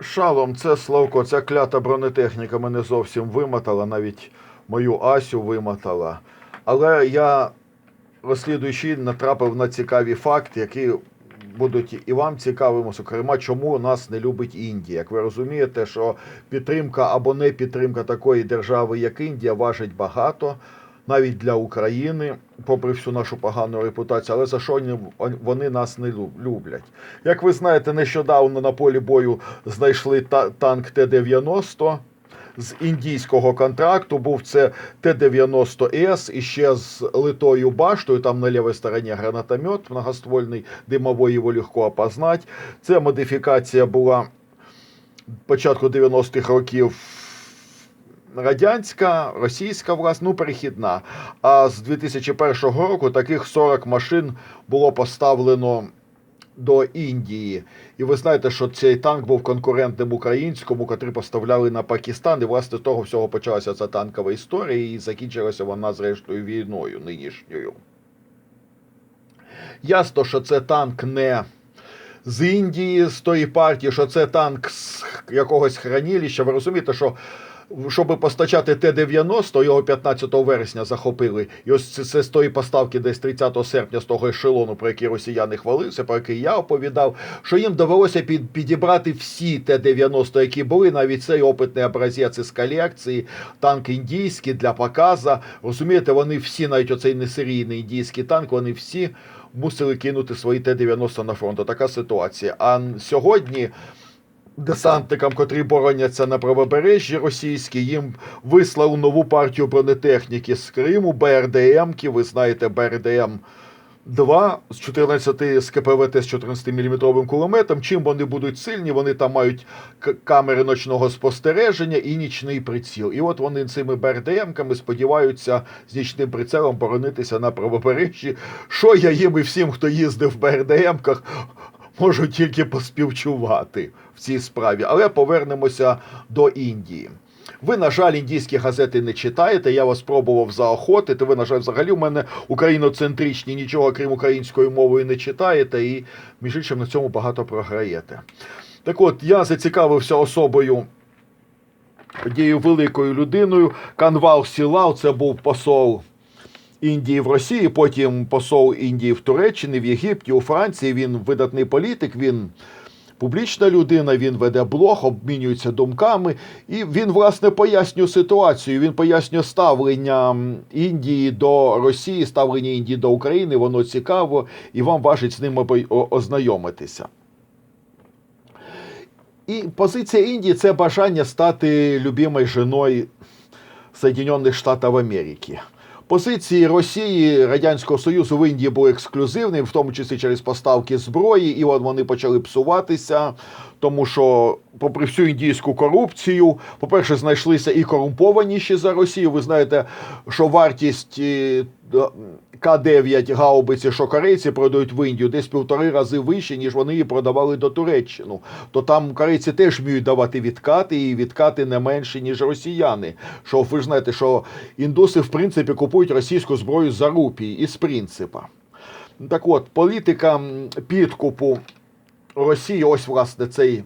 Шалом, це Славко, ця клята бронетехніка мене зовсім вимотала, навіть мою Асю вимотала. Але я, розслідуючи, натрапив на цікаві факти, які будуть і вам цікавими, зокрема, чому нас не любить Індія. Як ви розумієте, що підтримка або не підтримка такої держави, як Індія, важить багато. Навіть для України, попри всю нашу погану репутацію, але за що вони- нас не лю- люблять? Як ви знаєте, нещодавно на полі бою знайшли та- танк Т-90 з індійського контракту. Був це Т-90С і ще з литою баштою. Там на лівій стороні гранатомет многоствольний, димовий його легко опознати. Це модифікація була початку 90-х років. Радянська, російська, власне, ну, перехідна. А з 2001 року таких 40 машин було поставлено до Індії. І ви знаєте, що цей танк був конкурентним українському, котрий поставляли на Пакистан. І власне з того всього почалася ця танкова історія, і закінчилася вона зрештою війною нинішньою. Ясно, що це танк не з Індії, з тої партії, що це танк з якогось хранилища. Ви розумієте, що щоб постачати Т-90, його 15 вересня захопили. І ось це, це з тої поставки десь 30 серпня з того ешелону, про який росіяни хвалився, про який я оповідав, що їм довелося під, підібрати всі Т-90, які були, навіть цей опитний образець із колекції, танк індійський для показа. Розумієте, вони всі, навіть оцей несерійний індійський танк, вони всі мусили кинути свої Т-90 на фронт. Така ситуація. А сьогодні десантникам, котрі бороняться на правобережжі російські, їм вислали нову партію бронетехніки з Криму, БРДМ-ки. Ви знаєте, БРДМ. 2 з 14 з КПВТ з 14 мм кулеметом. Чим вони будуть сильні? Вони там мають камери ночного спостереження і нічний приціл. І от вони цими БРДМ-ками сподіваються з нічним прицелом боронитися на правобережжі. Що я їм і всім, хто їздив в БРДМ-ках, можу тільки поспівчувати в цій справі. Але повернемося до Індії. Ви, на жаль, індійські газети не читаєте. Я вас пробував заохотити. Ви, на жаль, взагалі в мене україноцентричні, нічого крім української мови не читаєте, і між іншим на цьому багато програєте. Так от, я зацікавився особою однією великою людиною. Канвал Сілау, це був посол Індії в Росії, потім посол Індії в Туреччині, в Єгипті, у Франції. Він видатний політик. Він публічна людина, він веде блог, обмінюється думками, і він, власне, пояснює ситуацію. Він пояснює ставлення Індії до Росії, ставлення Індії до України. Воно цікаво, і вам важить з ним ознайомитися. І позиція Індії це бажання стати любимою жіною Соединенных Штатів Америки. Позиції Росії, Радянського Союзу в Індії були ексклюзивними, в тому числі через поставки зброї, і от вони почали псуватися, тому що, попри всю індійську корупцію, по-перше, знайшлися і корумпованіші за Росію. Ви знаєте, що вартість е, К-9 гаубиці, що корейці продають в Індію, десь півтори рази вище, ніж вони її продавали до Туреччину. То там корейці теж вміють давати відкати, і відкати не менші, ніж росіяни. Що ви ж знаєте, що індуси, в принципі, купують російську зброю за рупії із принципа. Так от, політика підкупу Росії, ось власне цей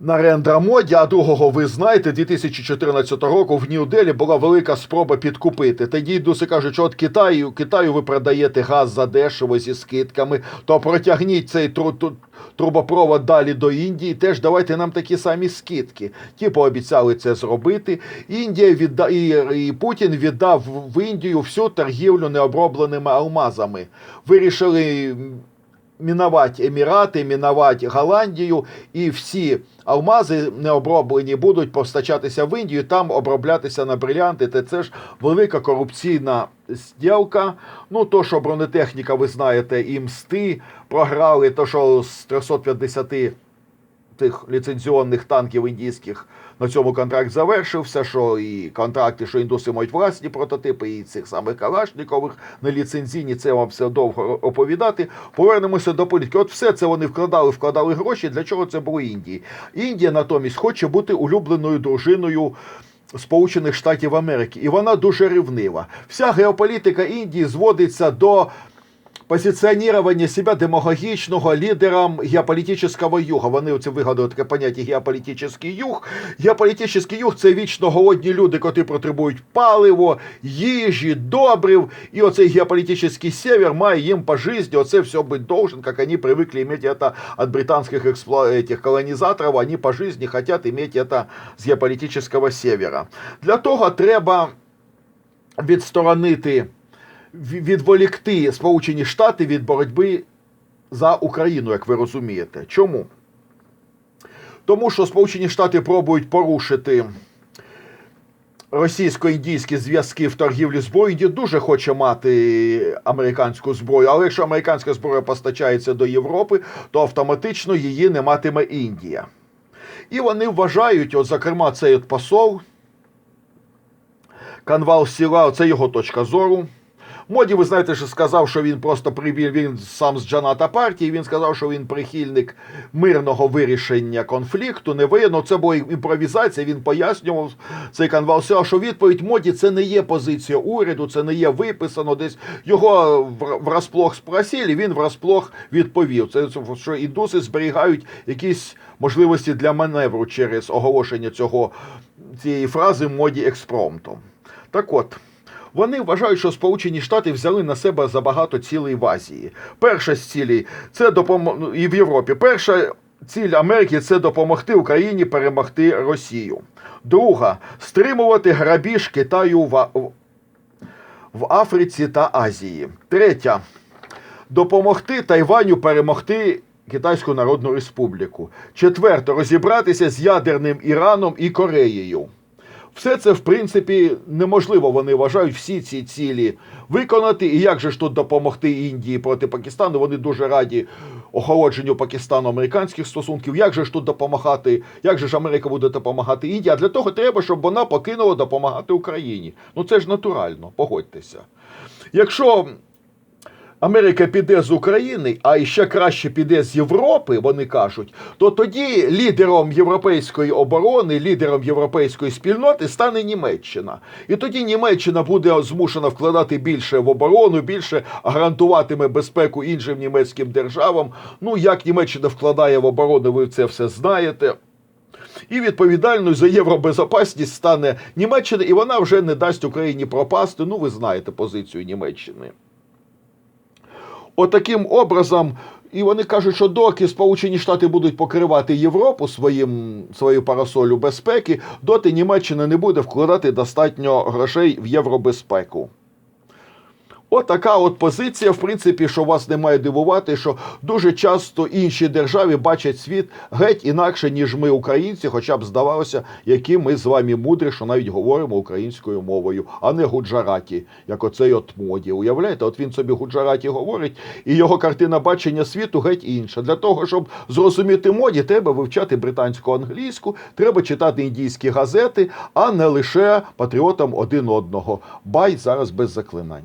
Нарендра Моді, а другого ви знаєте, 2014 року в Нью-Делі була велика спроба підкупити. Тоді індуси кажуть, що от Китаю, Китаю ви продаєте газ за дешево зі скидками, то протягніть цей тру, тру- трубопровод далі до Індії, теж давайте нам такі самі скидки. Ті пообіцяли це зробити. Індія відда... і, і Путін віддав в Індію всю торгівлю необробленими алмазами. Вирішили мінувати Емірати, мінувати Голландію, і всі алмази необроблені будуть постачатися в Індію, там оброблятися на брилянти. Це ж велика корупційна зділка. Ну, то, що бронетехніка, ви знаєте, і мсти програли, то, що з 350 тих ліцензіонних танків індійських на цьому контракт завершився. Що і контракти, що індуси мають власні прототипи, і цих самих калашникових на ліцензійні, це вам все довго оповідати. Повернемося до політики. От все це вони вкладали, вкладали гроші. Для чого це було Індії? Індія натомість хоче бути улюбленою дружиною. Сполучених Штатів Америки, і вона дуже ревнива. Вся геополітика Індії зводиться до позиціонування себе демагогічного лідером геополітичного юга. Вони оце вигадали таке поняття геополітичний юг. Геополітичний юг це вічно голодні люди, котрі потребують паливо, їжі, добрив. І оцей геополітичний север має їм по житті оце все бути должен, як вони привикли иметь это от британських експло... этих колонізаторів. Вони по житті хочуть иметь это з геополітичного севера. Для того треба відсторонити ві- відволікти Сполучені Штати від боротьби за Україну, як ви розумієте. Чому? Тому що Сполучені Штати пробують порушити російсько-індійські зв'язки в торгівлі зброєю. Індія дуже хоче мати американську зброю, але якщо американська зброя постачається до Європи, то автоматично її не матиме Індія. І вони вважають, от, зокрема, цей от посол Канвал Сіла, це його точка зору. Моді, ви знаєте, що сказав, що він просто привів, він сам з Джаната партії. Він сказав, що він прихильник мирного вирішення конфлікту, не воєнного. Це була імпровізація. Він пояснював цей канвал що відповідь моді це не є позиція уряду, це не є виписано десь. Його врасплох спросили, він врасплох відповів. Це що індуси зберігають якісь можливості для маневру через оголошення цього цієї фрази моді експромтом. Так от. Вони вважають, що Сполучені Штати взяли на себе забагато цілей в Азії. Перша з цілей це допом... і в Європі. Перша ціль Америки це допомогти Україні перемогти Росію. Друга стримувати грабіж Китаю в, в Африці та Азії. Третя допомогти Тайваню перемогти Китайську Народну Республіку. Четверте розібратися з ядерним Іраном і Кореєю. Все це, в принципі, неможливо, вони вважають всі ці цілі виконати. І як же ж тут допомогти Індії проти Пакистану? Вони дуже раді охолодженню Пакистану американських стосунків. Як же ж тут допомагати? Як же ж Америка буде допомагати Індії? А для того треба, щоб вона покинула допомагати Україні. Ну це ж натурально, погодьтеся. Якщо Америка піде з України, а ще краще піде з Європи, вони кажуть, то тоді лідером європейської оборони, лідером європейської спільноти стане Німеччина. І тоді Німеччина буде змушена вкладати більше в оборону, більше гарантуватиме безпеку іншим німецьким державам. Ну, як Німеччина вкладає в оборону, ви це все знаєте. І відповідальною за євробезопасність стане Німеччина, і вона вже не дасть Україні пропасти. Ну, ви знаєте позицію Німеччини. Отаким образом, і вони кажуть, що доки Сполучені Штати будуть покривати Європу своїм, свою парасолю безпеки, доти Німеччина не буде вкладати достатньо грошей в євробезпеку. Отака от позиція, в принципі, що вас не має дивувати, що дуже часто інші держави бачать світ геть інакше, ніж ми, українці, хоча б здавалося, які ми з вами мудрі, що навіть говоримо українською мовою, а не гуджараті, як оцей от моді. Уявляєте, от він собі гуджараті говорить, і його картина бачення світу геть інша. Для того, щоб зрозуміти моді, треба вивчати британську англійську, треба читати індійські газети, а не лише патріотам один одного. Бай зараз без заклинань.